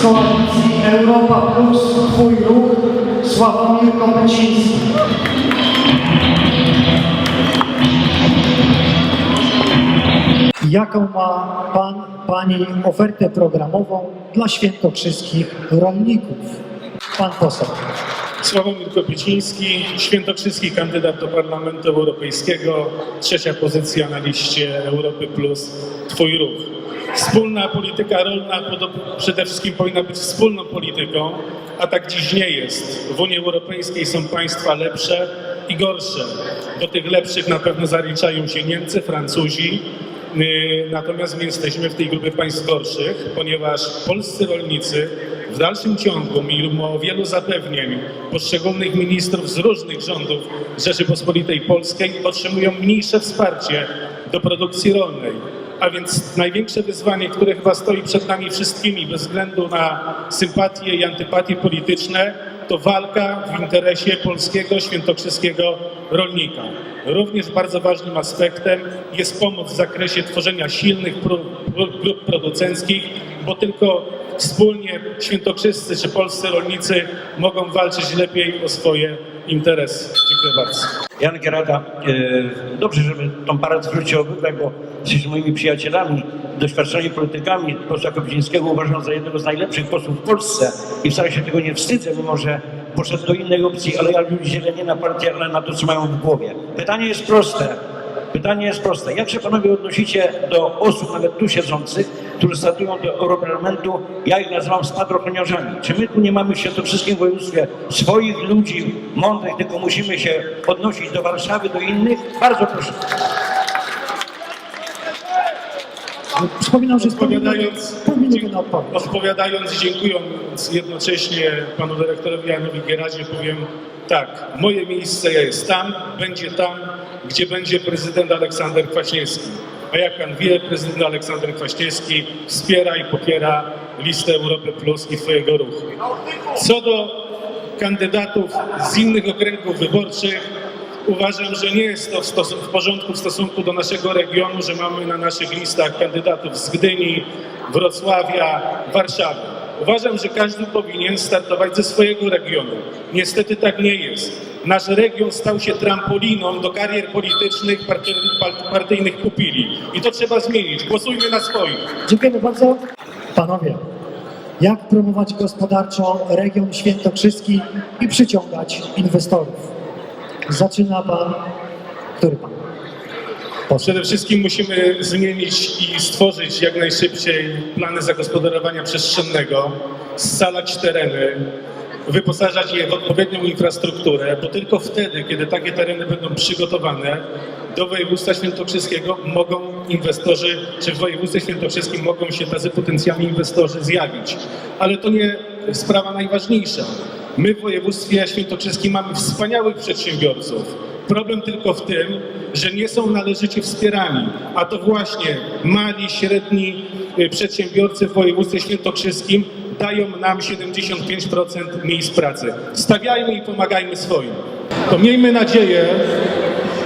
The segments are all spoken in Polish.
z koalicji Europa Plus Twój Ruch Sławomir Kopeciński. Jaką ma Pan, Pani ofertę programową dla świętokrzyskich rolników? Pan poseł. Sławomir Kopieciński, świętokrzyski kandydat do Parlamentu Europejskiego, trzecia pozycja na liście Europy Plus, Twój ruch. Wspólna polityka rolna przede wszystkim powinna być wspólną polityką, a tak dziś nie jest. W Unii Europejskiej są państwa lepsze i gorsze. Do tych lepszych na pewno zaliczają się Niemcy, Francuzi, Yy, Natomiast my jesteśmy w tej grupie państw gorszych, ponieważ polscy rolnicy w dalszym ciągu, mimo wielu zapewnień poszczególnych ministrów z różnych rządów Rzeczypospolitej Polskiej, otrzymują mniejsze wsparcie do produkcji rolnej. A więc największe wyzwanie, które chyba stoi przed nami wszystkimi, bez względu na sympatie i antypatie polityczne, to walka w interesie polskiego, świętokrzyskiego rolnika. Również bardzo ważnym aspektem jest pomoc w zakresie tworzenia silnych grup producenckich, bo tylko wspólnie świętokrzyscy czy polscy rolnicy mogą walczyć lepiej o swoje interesy. Dziękuję bardzo. Jan Gerada, e, dobrze, żeby tą paradę zwrócił obywatel, bo jesteśmy moimi przyjacielami, doświadczonymi politykami. Posła Kopidzińskiego uważam za jednego z najlepszych posłów w Polsce i wcale się tego nie wstydzę, mimo że poszedł do innej opcji, ale ja ludzie dzielę nie na partię, ale na to, co mają w głowie. Pytanie jest proste. Pytanie jest proste. Jak się panowie odnosicie do osób, nawet tu siedzących, którzy startują do Europarlamentu, ja ich nazywam spadochroniarzami. Czy my tu nie mamy w świętokrzyskim województwie swoich ludzi mądrych, tylko musimy się odnosić do Warszawy, do innych? Bardzo proszę. Przypominam, że Odpowiadając, odpowiadając, dziękując jednocześnie panu dyrektorowi Janowi Gieradzie, powiem tak, moje miejsce jest tam, będzie tam, gdzie będzie prezydent Aleksander Kwaśniewski. A jak pan wie, prezydent Aleksander Kwaśniewski wspiera i popiera listę Europy Plus i swojego ruchu. Co do kandydatów z innych okręgów wyborczych, uważam, że nie jest to w, w porządku w stosunku do naszego regionu, że mamy na naszych listach kandydatów z Gdyni, Wrocławia, Warszawy. Uważam, że każdy powinien startować ze swojego regionu. Niestety tak nie jest. Nasz region stał się trampoliną do karier politycznych party, par- partyjnych pupili. I to trzeba zmienić. Głosujmy na swoich. Dziękujemy bardzo. Panowie, jak promować gospodarczo region świętokrzyski i przyciągać inwestorów? Zaczyna pan, który pan? Przede wszystkim musimy zmienić i stworzyć jak najszybciej plany zagospodarowania przestrzennego, scalać tereny, wyposażać je w odpowiednią infrastrukturę, bo tylko wtedy, kiedy takie tereny będą przygotowane, do województwa świętokrzyskiego mogą inwestorzy, czy w województwie świętokrzyskim mogą się tacy potencjalni inwestorzy zjawić. Ale to nie sprawa najważniejsza. My w województwie świętokrzyskim mamy wspaniałych przedsiębiorców. Problem tylko w tym, że nie są należycie wspierani, a to właśnie mali, średni y, przedsiębiorcy w województwie świętokrzyskim dają nam 75% miejsc pracy. Stawiajmy i pomagajmy swoim. To miejmy nadzieję,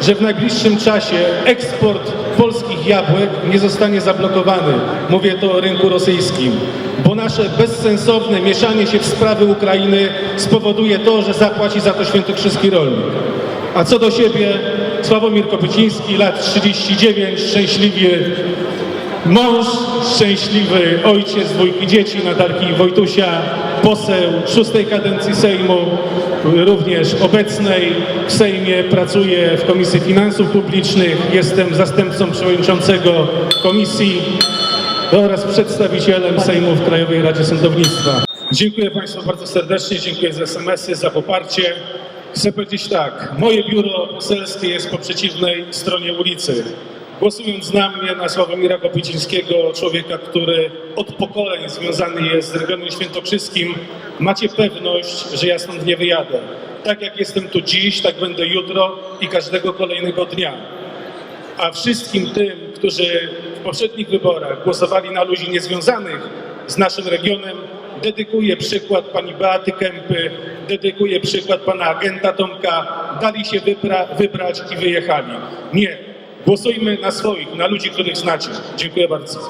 że w najbliższym czasie eksport polskich jabłek nie zostanie zablokowany. Mówię to o rynku rosyjskim, bo nasze bezsensowne mieszanie się w sprawy Ukrainy spowoduje to, że zapłaci za to świętokrzyski rolnik. A co do siebie, Sławomir Kopyciński, lat 39, szczęśliwie mąż, szczęśliwy ojciec dwójki dzieci, Natalki i Wojtusia, poseł szóstej kadencji Sejmu, również obecnej w Sejmie, pracuję w Komisji Finansów Publicznych, jestem zastępcą przewodniczącego komisji oraz przedstawicielem Sejmu w Krajowej Radzie Sądownictwa. Dziękuję Państwu bardzo serdecznie, dziękuję za SMS-y, za poparcie. Chcę powiedzieć tak, moje biuro poselskie jest po przeciwnej stronie ulicy. Głosując na mnie, na Sławomira Kopicińskiego, człowieka, który od pokoleń związany jest z regionem świętokrzyskim, macie pewność, że ja stąd nie wyjadę. Tak jak jestem tu dziś, tak będę jutro i każdego kolejnego dnia. A wszystkim tym, którzy w poprzednich wyborach głosowali na ludzi niezwiązanych z naszym regionem, dedykuję przykład pani Beaty Kępy, dedykuję przykład pana agenta Tomka. Dali się wypra- wybrać i wyjechali. Nie. Głosujmy na swoich, na ludzi, których znacie. Dziękuję bardzo.